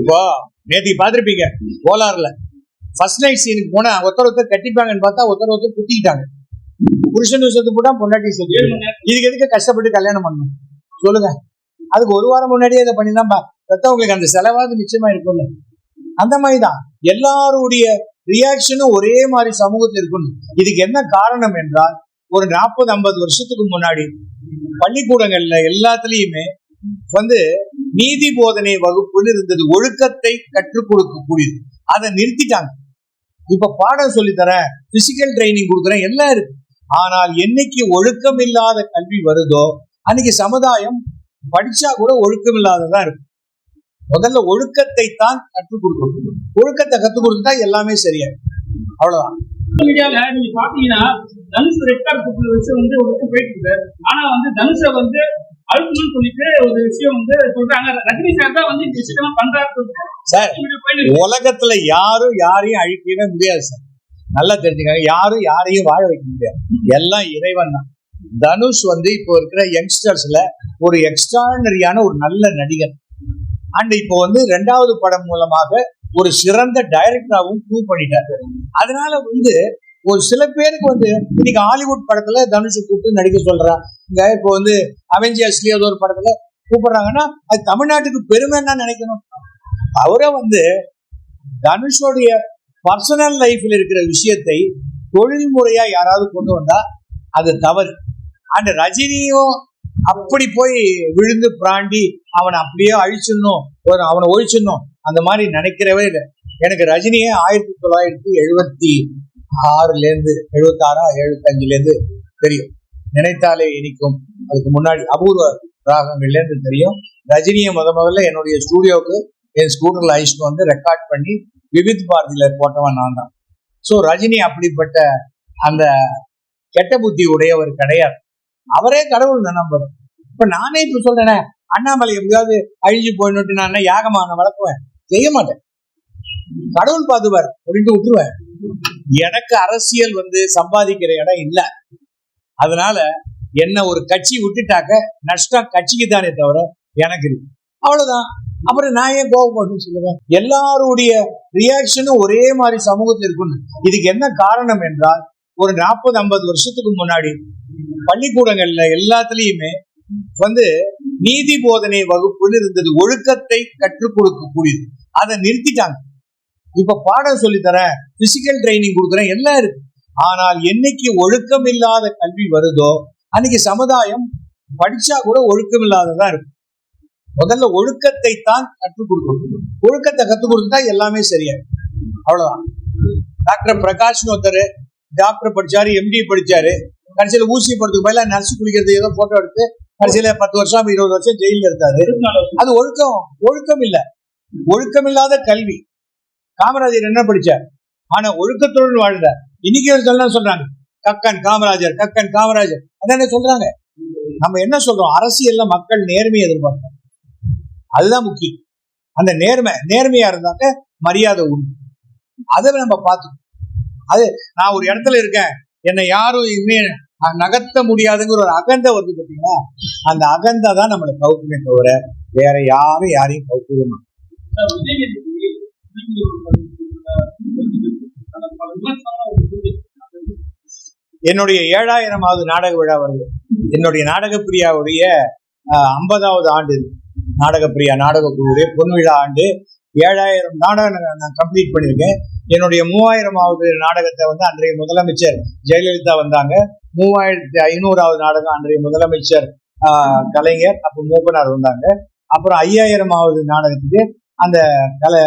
இப்போ நேத்தி பார்த்திருப்பீங்க கோலார்ல ஃபர்ஸ்ட் நைட் சீனுக்கு போனா ஒருத்தர் ஒருத்தர் கட்டிப்பாங்கன்னு பார்த்தா ஒருத்தர் ஒருத்தர் குத்திக்கிட்டாங்க. புருஷன் செத்து போட்டா பொண்டாட்டி செத்து. இதுக்கு எதுக்கு கஷ்டப்பட்டு கல்யாணம் பண்ணணும்? சொல்லுங்க. அதுக்கு ஒரு வாரம் முன்னாடியே இதை பண்ணி தான் பெத்தவங்களுக்கு அந்த செலவாவது நிச்சயமா இருக்கும்ல. அந்த மாதிரிதான். எல்லாருடைய ரியாக்ஷனும் ஒரே மாதிரி சமூகத்தில் இருக்கணும். இதுக்கு என்ன காரணம் என்றால் ஒரு நாற்பது ஐம்பது வருஷத்துக்கு முன்னாடி பள்ளிக்கூடங்கள்ல எல்லாத்துலயுமே வந்து நீதி போதனை வகுப்புன்னு இருந்தது. ஒழுக்கத்தை கற்றுக் கொடுக்கக்கூடியது. அதை நிறுத்திட்டாங்க. இப்ப பாடம் சொல்லித்தரேன் பிசிக்கல் ட்ரைனிங் கொடுக்குறேன் எல்லாம் இருக்கு. ஆனால் என்னைக்கு ஒழுக்கம் இல்லாத கல்வி வருதோ அன்னைக்கு சமுதாயம் படிச்சா கூட ஒழுக்கம் இல்லாததான் இருக்கும். முதல்ல ஒழுக்கத்தை தான் கற்றுக் கொடுக்கணும். ஒழுக்கத்தை கற்றுக் கொடுத்தா எல்லாமே சரியா அவ்வளவுதான். மீடியால நீங்க பாத்தீங்கன்னா தனுஷ் ரெட் கார்டு வச்சு வந்து ஒரு போயிட்டு இருக்கு. ஆனா வந்து தனுஷை வந்து அழுத்தணும்னு சொல்லிட்டு ஒரு விஷயம் வந்து சொல்றாங்க. ரஜினி சார் தான் வந்து இந்த விஷயம் பண்றாரு சொல்லிட்டு சார். உலகத்துல யாரும் யாரையும் அழிக்கவே முடியாது சார் நல்லா தெரிஞ்சுக்கங்க. யாரும் யாரையும் வாழ வைக்க முடியாது. எல்லாம் இறைவன் தான். தனுஷ் வந்து இப்போ இருக்கிற யங்ஸ்டர்ஸ்ல ஒரு எக்ஸ்ட்ரானரியான ஒரு நல்ல நடிகர். அண்ட் இப்போ வந்து ரெண்டாவது படம் மூலமாக ஒரு சிறந்த டைரக்டராகவும் ப்ரூவ் பண்ணிட்டாரு. அதனால வந்து ஒரு சில பேருக்கு வந்து இன்னைக்கு ஹாலிவுட் படத்துல தனுஷை கூப்பிட்டு நடிக்க சொல்றா. இங்க இப்போ வந்து அவெஞ்சர்ஸ்லயே ஏதோ ஒரு படத்துல கூப்பிடுறாங்கன்னா அது தமிழ்நாட்டுக்கு பெருமை என்ன நினைக்கணும்? அவரை வந்து தனுஷோடைய பர்சனல் லைஃப்ல இருக்கிற விஷயத்தை தொழில்முறையா யாராவது கொண்டு வந்தா அது தவறு. அந்த ரஜினியும் அப்படி போய் விழுந்து பிராண்டி அவனை அப்படியே அழிச்சிடணும் ஒரு அவனை ஒழிச்சிடணும் அந்த மாதிரி நினைக்கிறவே இல்லை. எனக்கு ரஜினியே ஆயிரத்தி தொள்ளாயிரத்தி எழுபத்தி ஆறுல இருந்து எழுபத்தி ஆறா எழுபத்தஞ்சுல இருந்து தெரியும். நினைத்தாலே இனிக்கும். அதுக்கு முன்னாடி அபூர்வ ராகங்கள்ல இருந்து தெரியும். ரஜினியை முத முதல்ல என்னுடைய ஸ்டூடியோவுக்கு என் ஸ்கூட்டர்ல அழிச்சிட்டு வந்து ரெக்கார்ட் பண்ணி விவித் பாரதியில போட்டவன் நான் தான். ஸோ ரஜினி அப்படிப்பட்ட அந்த கெட்ட புத்தி உடையவர் கிடையாது. அவரே கடவுள் தான் நம்பர் இப்ப நானே இப்ப சொல்றேனே அண்ணாமலை எப்படியாவது அழிஞ்சு போயிட்டு நான் என்ன யாகமான வளர்க்குவேன்? செய்ய மாட்டேன். கடவுள் பாதுவார் அப்படின்ட்டு விட்டுருவேன். எனக்கு அரசியல் வந்து சம்பாதிக்கிற இடம் இல்லை. அதனால என்ன ஒரு கட்சி விட்டுட்டாக்க நஷ்டம் கட்சிக்கு தானே தவிர எனக்கு இருக்கு. அவ்வளவுதான். அப்புறம் நான் ஏன் கோவப்பட்டு சொல்லுவேன் எல்லாருடைய ரியாக்ஷனும் ஒரே மாதிரி சமூகத்தில் இருக்கணும் இதுக்கு என்ன காரணம் என்றால் ஒரு நாற்பது ஐம்பது வருஷத்துக்கு முன்னாடி பள்ளிக்கூடங்கள்ல எல்லாத்துலயுமே வந்து நீதி போதனை வகுப்புன்னு இருந்தது. ஒழுக்கத்தை கற்றுக் கொடுக்கக்கூடியது. அதை நிறுத்திட்டாங்க. இப்ப பாடம் சொல்லித் தரேன் பிசிக்கல் ட்ரைனிங் கொடுக்குறேன் எல்லாம் இருக்கு? ஆனால் என்னைக்கு ஒழுக்கம் இல்லாத கல்வி வருதோ அன்னைக்கு சமுதாயம் படிச்சா கூட ஒழுக்கம் இல்லாததா இருக்கும். முதல்ல ஒழுக்கத்தை தான் கற்றுக் கொடுக்கணும். ஒழுக்கத்தை கற்றுக் கொடுத்தா எல்லாமே சரியா அவ்வளவுதான். டாக்டர் பிரகாஷ்னு ஒருத்தர் டாக்டர் படிச்சாரு எம்டி படிச்சாரு. கடைசியில ஊசி போடுறதுக்கு பதிலா நர்ஸ் குடிக்கிறது ஏதோ போட்டோ எடுத்து கடைசியில பத்து வருஷம் இருபது வருஷம் ஜெயில இருந்தாரு. அது ஒழுக்கம் ஒழுக்கம் இல்ல. ஒழுக்கம் இல்லாத கல்வி. காமராஜர் என்ன படிச்சார்? ஆனா ஒழுக்கத்துடன் வாழ்ந்தார் இன்னைக்கு ஒரு சொல்லலாம் சொல்றாங்க கக்கன் காமராஜர் கக்கன் காமராஜர். அதானே சொல்றாங்க. நம்ம என்ன சொல்றோம்? அரசியல்ல மக்கள் நேர்மையை எதிர்பார்க்கணும் அதுதான் முக்கியம். அந்த நேர்மை நேர்மையா இருந்தாக்க மரியாதை உண்டு. அதை நம்ம பார்த்துக்கணும். அது நான் ஒரு இடத்துல இருக்கேன். என்னை யாரும் இனிமே நகர்த்த முடியாதுங்கிற ஒரு அகந்தை வருது பார்த்தீங்கன்னா அந்த அகந்தை தான் நம்மளை கவுக்குமே தவிர வேற யாரும் யாரையும் கவுக்கவே என்னுடைய ஏழாயிரமாவது நாடக விழா வருது. என்னுடைய நாடக பிரியாவுடைய ஐம்பதாவது ஆண்டு நாடகப்பிரியா நாடக பிரியா நாடக குழுவுடைய பொன் விழா ஆண்டு ஏழாயிரம் நாடகம் நான் கம்ப்ளீட் பண்ணியிருக்கேன். என்னுடைய மூவாயிரமாவது நாடகத்தை வந்து அன்றைய முதலமைச்சர் ஜெயலலிதா வந்தாங்க. மூவாயிரத்தி ஐநூறாவது நாடகம் அன்றைய முதலமைச்சர் கலைஞர் அப்போ மூப்பனார் வந்தாங்க. அப்புறம் ஐயாயிரமாவது நாடகத்துக்கு அந்த கலை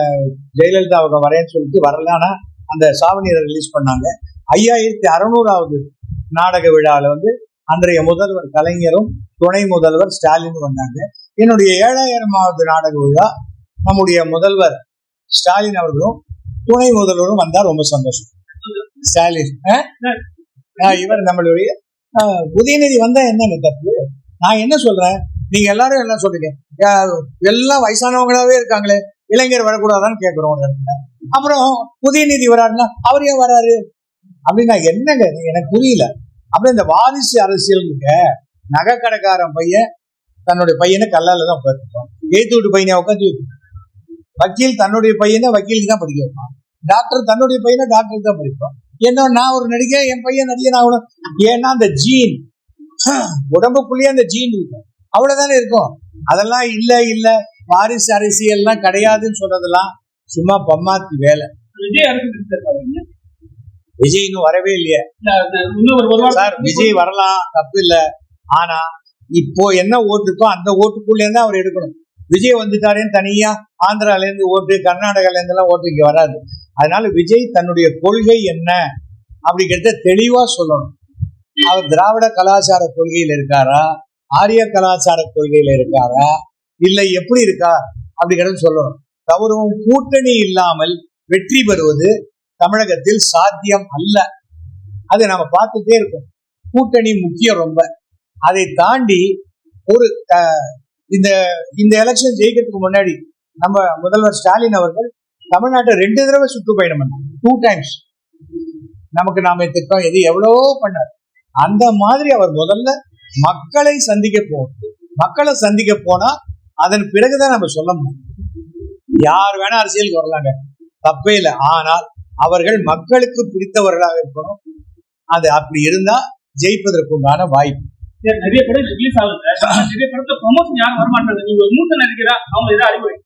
ஜெயலலிதாவுக்கு வரேன்னு சொல்லிட்டு வரலான்னா அந்த சாவனியரை ரிலீஸ் பண்ணாங்க. ஐயாயிரத்தி அறுநூறாவது நாடக விழாவில் வந்து அன்றைய முதல்வர் கலைஞரும் துணை முதல்வர் ஸ்டாலினும் வந்தாங்க. என்னுடைய ஏழாயிரமாவது நாடக விழா நம்முடைய முதல்வர் ஸ்டாலின் அவர்களும் துணை முதல்வரும் வந்தா ரொம்ப சந்தோஷம். ஸ்டாலின் இவர் நம்மளுடைய உதயநிதி வந்தா என்ன தப்பு? நான் என்ன சொல்றேன்? நீங்க எல்லாரும் என்ன சொல்றீங்க. எல்லாம் வயசானவங்களாவே இருக்காங்களே. இளைஞர் வரக்கூடாதான்னு கேட்கிறோம் அப்புறம் புதிய அப்புறம் உதயநிதி வராருன்னா அவர் ஏன் வராரு? அப்படின்னா என்னங்க எனக்கு புரியல. அப்புறம் இந்த வாரிசு அரசியல் நகை கடைக்காரன் பையன் தன்னுடைய பையனை கல்லால தான் உட்காந்துட்டோம் ஏத்து விட்டு பையனை உட்காந்து வக்கீல் தன்னுடைய பையனை வக்கீலுக்கு தான் படிக்க வைப்பான். டாக்டர் தன்னுடைய பையனை டாக்டருக்கு தான் படிப்பான். என்ன நான் ஒரு நடிகை என் பையன் நடிகன் ஆகணும். ஏன்னா அந்த ஜீன் உடம்புக்குள்ளேயே அந்த ஜீன் இருக்கும். அவ்வளவுதானே இருக்கும். அதெல்லாம் இல்ல இல்ல. வாரிசு அரசியல்லாம் கிடையாதுன்னு சொல்றதெல்லாம் சும்மா பம்மாத்து வேலை. விஜய் இன்னும் வரவே இல்லையே. சார் விஜய் வரலாம் தப்பு இல்ல. ஆனா இப்போ என்ன ஓட்டு இருக்கோ அந்த ஓட்டுக்குள்ளே தான் அவர் எடுக்கணும். விஜய் வந்துட்டாரேன்னு தனியா ஆந்திரால இருந்து ஓட்டு கர்நாடகால இருந்து எல்லாம் ஓட்டு இங்க வராது. அதனால விஜய் தன்னுடைய கொள்கை என்ன அப்படிங்கிறத தெளிவா சொல்லணும். அவர் திராவிட கலாச்சார கொள்கையில இருக்காரா? ஆரிய கலாச்சார கொள்கையில இருக்காரா? இல்லை எப்படி இருக்கா? அப்படிங்கறத சொல்லணும். கௌரவம் கூட்டணி இல்லாமல் வெற்றி பெறுவது தமிழகத்தில் சாத்தியம் அல்ல. அதை நம்ம பார்த்துட்டே இருக்கோம். கூட்டணி முக்கியம் ரொம்ப. அதை தாண்டி ஒரு அஹ், இந்த இந்த எலெக்ஷன் ஜெயிக்கிறதுக்கு முன்னாடி நம்ம முதல்வர் ஸ்டாலின் அவர்கள் தமிழ்நாட்டை ரெண்டு தடவை சுற்றுப்பயணம் பண்ணார் டூ டைம்ஸ் நமக்கு நாம திட்டம் எது எவ்வளவோ பண்ணார். அந்த மாதிரி அவர் முதல்ல மக்களை சந்திக்க போகும் மக்களை சந்திக்க போனா அதன் பிறகுதான் நம்ம சொல்ல முடியும். யார் வேணா அரசியலுக்கு வரலாங்க. தப்பே இல்லை. ஆனால் அவர்கள் மக்களுக்கு பிடித்தவர்களாக இருக்கணும். அது அப்படி இருந்தா ஜெயிப்பதற்குண்டான வாய்ப்பு. நிறைய படம் ரிலீஸ் ஆகுது. நிறைய படத்தை ப்ரொமோஷன் யாரும் வரமாட்டாங்க. நீங்க மூத்த நடிக்கிறா அவங்க ஏதாவது அறிவுரை?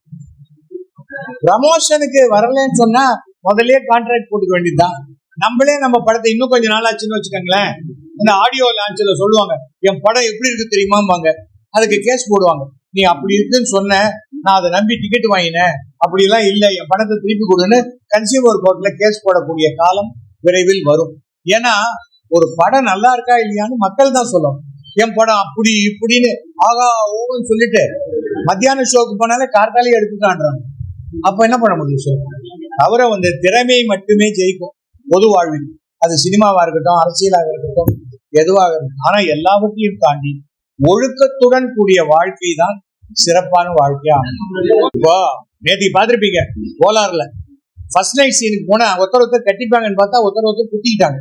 ப்ரமோஷனுக்கு வரலன்னு சொன்னா முதல்லயே கான்ட்ராக்ட் போட்டுக்க வேண்டியதுதான். நம்மளே நம்ம படத்தை இன்னும் கொஞ்சம் நாள் ஆச்சுன்னு வச்சுக்கோங்களேன். இந்த ஆடியோ லான்ச்சில் சொல்லுவாங்க என் படம் எப்படி இருக்கு தெரியுமாம்பாங்க. அதுக்கு கேஸ் போடுவாங்க. நீ அப்படி இருக்குன்னு சொன்ன நான் அதை நம்பி டிக்கெட் வாங்கினேன். அப்படிலாம் இல்லை. என் பணத்தை திருப்பி கொடுன்னு கன்சியூமர் கோர்ட்ல கேஸ் போடக்கூடிய காலம் விரைவில் வரும். ஏன்னா ஒரு படம் நல்லா இருக்கா இல்லையான்னு மக்கள் தான் சொல்லணும். என் படம் அப்படி இப்படின்னு ஆகா ஓன்னு சொல்லிட்டு மத்தியான ஷோக்கு போனாலே கார்த்தாலே எடுத்துட்டான்றாங்க. அப்ப என்ன பண்ண முடியும் சொல்லுங்க அவரை வந்து திறமை மட்டுமே ஜெயிக்கும். பொது வாழ்வில். அது சினிமாவா இருக்கட்டும் அரசியலாக இருக்கட்டும் எதுவாக இருக்கட்டும். ஆனா எல்லாவற்றையும் தாண்டி ஒழுக்கத்துடன் கூடிய வாழ்க்கை தான் சிறப்பான வாழ்க்கையா. இப்போ நேத்தி பார்த்திருப்பீங்க கோலாறுல ஃபர்ஸ்ட் நைட் சீனுக்கு போனா ஒருத்தர் ஒருத்தர் கட்டிப்பாங்கன்னு பார்த்தா ஒருத்தர் ஒருத்தர் குத்திக்கிட்டாங்க.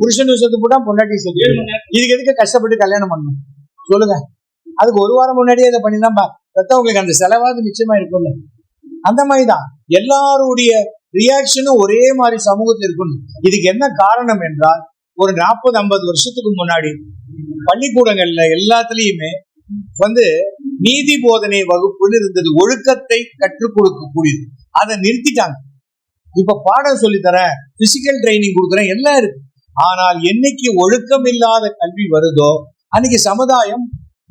புருஷன் செத்து போட்டா பொண்டாட்டி செத்து இதுக்கு எதுக்கு கஷ்டப்பட்டு கல்யாணம் பண்ணணும்? சொல்லுங்க. அதுக்கு ஒரு வாரம் முன்னாடியே இதை பண்ணி தான் பெத்தவங்களுக்கு அந்த செலவாது நிச்சயமா இருக்கும்ல. அந்த மாதிரி தான் எல்லாருடைய ரியாக்ஷனும் ஒரே மாதிரி சமூகத்தில் இருக்கணும். இதுக்கு என்ன காரணம் என்றால் ஒரு நாற்பது ஐம்பது வருஷத்துக்கு முன்னாடி பள்ளிக்கூடங்கள்ல எல்லாத்துலயுமே வந்து நீதி போதனை வகுப்புன்னு இருந்தது. ஒழுக்கத்தை கற்றுக் கொடுக்கக்கூடியது. அதை நிறுத்திட்டாங்க. இப்ப பாடம் சொல்லித்தரேன் பிசிக்கல் ட்ரைனிங் கொடுக்குறேன் எல்லாம் இருக்கு. ஆனால் என்னைக்கு ஒழுக்கம் இல்லாத கல்வி வருதோ அன்னைக்கு சமுதாயம்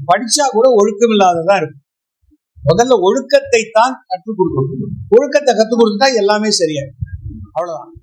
படிச்சா கூட ஒழுக்கம் இல்லாததா இருக்கும். முதல்ல ஒழுக்கத்தை தான் கற்றுக் கொடுக்கணும். ஒழுக்கத்தை கற்றுக் கொடுத்தா எல்லாமே சரியா அவ்வளவுதான்.